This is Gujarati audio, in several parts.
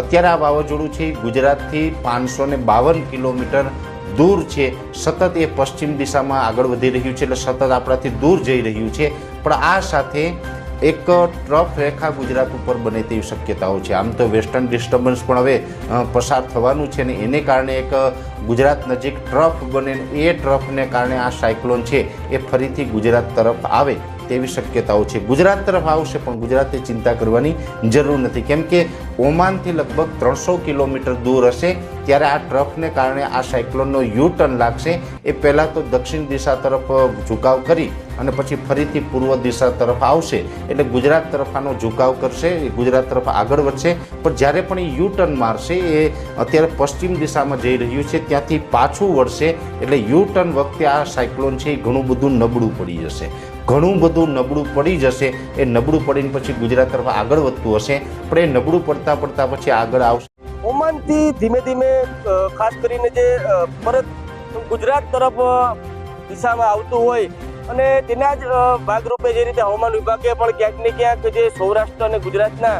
અત્યારે આ વાવાઝોડું છે, ગુજરાતથી પાંચસો ને બાવન કિલોમીટર દૂર છે. સતત એ પશ્ચિમ દિશામાં આગળ વધી રહ્યું છે, એટલે સતત આપણાથી દૂર જઈ રહ્યું છે. પણ આ સાથે એક ટ્રફ રેખા ગુજરાત ઉપર બને તેવી શક્યતાઓ છે. આમ તો વેસ્ટર્ન ડિસ્ટર્બન્સ પણ હવે પસાર થવાનું છે ને એને કારણે એક ગુજરાત નજીક ટ્રફ બને એ ટ્રફને કારણે આ સાયક્લોન છે એ ફરીથી ગુજરાત તરફ આવે. તેવી શક્યતાઓ છે. ગુજરાત તરફ આવશે પણ ગુજરાતે ચિંતા કરવાની જરૂર નથી. કેમ કે ઓમાનથી લગભગ ત્રણસો કિલોમીટર દૂર હશે ત્યારે આ ટ્રફને કારણે આ સાયક્લોનનો યુ ટર્ન લાગશે. એ પહેલાં તો દક્ષિણ દિશા તરફ ઝુકાવ કરી અને પછી ફરીથી પૂર્વ દિશા તરફ આવશે. એટલે ગુજરાત તરફ આનો ઝુકાવ કરશે ગુજરાત તરફ આગળ વધશે. પણ જ્યારે પણ એ યુ ટર્ન મારશે, એ અત્યારે પશ્ચિમ દિશામાં જઈ રહ્યું છે, ત્યાંથી પાછું વળશે. એટલે યુ ટર્ન વખતે આ સાયક્લોન છે એ ઘણું બધું નબળું પડી જશે. ઘણું બધું નબળું પડી જશે. એ નબળું પડીને પછી ગુજરાત તરફ આગળ વધતું હશે. પણ એ નબળું પડતા પડતા પછી આગળ આવશે. ઓમાનથી ધીમે ધીમે ખાસ કરીને જે પરત ગુજરાત તરફ દિશામાં આવતું હોય અને તેના જ ભાગરૂપે જે રીતે હવામાન વિભાગે પણ ક્યાંક ને ક્યાંક જે સૌરાષ્ટ્ર અને ગુજરાતના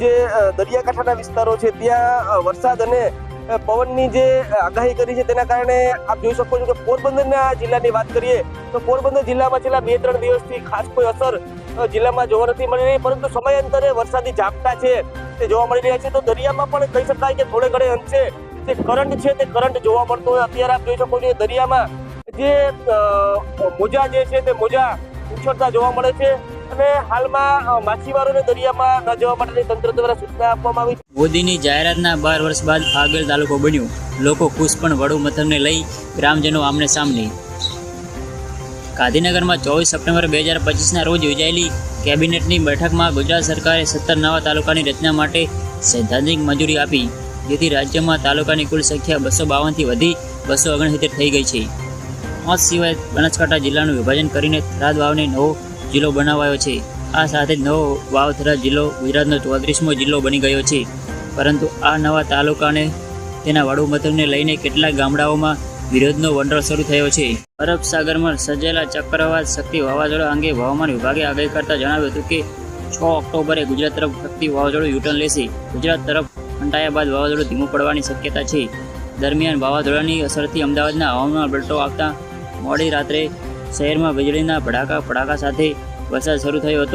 જે દરિયાકાંઠાના વિસ્તારો છે, ત્યાં વરસાદ અને પવનની જે આગાહી કરી છે તેના કારણે આપ જોઈ શકો છો કે પોરબંદરના જિલ્લાની વાત કરીએ તો પોરબંદર જિલ્લામાં છેલ્લા બે ત્રણ દિવસથી ખાસ કોઈ અસર જિલ્લામાં જોવા નથી મળી રહી, પરંતુ સમયાંતરે વરસાદી ઝાપટા છે તે જોવા મળી રહ્યા છે. તો દરિયામાં પણ કહી શકાય કે થોડે ઘણે અંશે જે કરંટ છે તે કરંટ જોવા મળતો હોય. અત્યારે આપ જોઈ શકો છો દરિયામાં જે મોજા જે છે તે મોજા ઉછળતા જોવા મળે છે. અને હાલમાં મોદીની જાહેરાતના બાર વર્ષ બાદ ફાગલ તાલુકો બન્યો. લોકો ખુશ પણ વડુ મથમને લઈ ગ્રામજનો આમને સામને. ગાંધીનગરમાં ચોવીસ સપ્ટેમ્બર બે હજાર પચીસના રોજ યોજાયેલી કેબિનેટની બેઠકમાં ગુજરાત સરકારે સત્તર નવા તાલુકાની રચના માટે સૈદ્ધાંતિક મંજૂરી આપી. જેથી રાજ્યમાં તાલુકાની કુલ સંખ્યા બસો બાવનથી વધી બસો ઓગણસિત્તેર થઈ ગઈ છે. આ સિવાય બનાસકાંઠા જિલ્લાનું વિભાજન કરીને થરાદ વાવને નવો જિલ્લો બનાવાયો છે. આ સાથે જ નવો વાવથરા જિલ્લો ગુજરાતનો ચોત્રીસમો જિલ્લો બની ગયો છે. પરંતુ આ નવા તાલુકાને તેના વડુ મથકને લઈને કેટલાક ગામડાઓમાં વિરોધનો વંટોળ શરૂ થયો છે. અરબ સાગરમાં સર્જાયેલા ચક્રવાત શક્તિ વાવાઝોડા અંગે હવામાન વિભાગે આગાહી કરતા જણાવ્યું હતું કે, છ ઓક્ટોબરે ગુજરાત તરફ શક્તિ વાવાઝોડું યુટર્ન લેશે. ગુજરાત તરફ ફંટાયા બાદ વાવાઝોડું ધીમું પડવાની શક્યતા છે. દરમિયાન વાવાઝોડાની અસરથી અમદાવાદના હવામાન પલટો આવતા મોડી રાત્રે શહેરમાં વીજળીના ભડાકા ભડાકા સાથે વરસાદ શરૂ થયો હતો.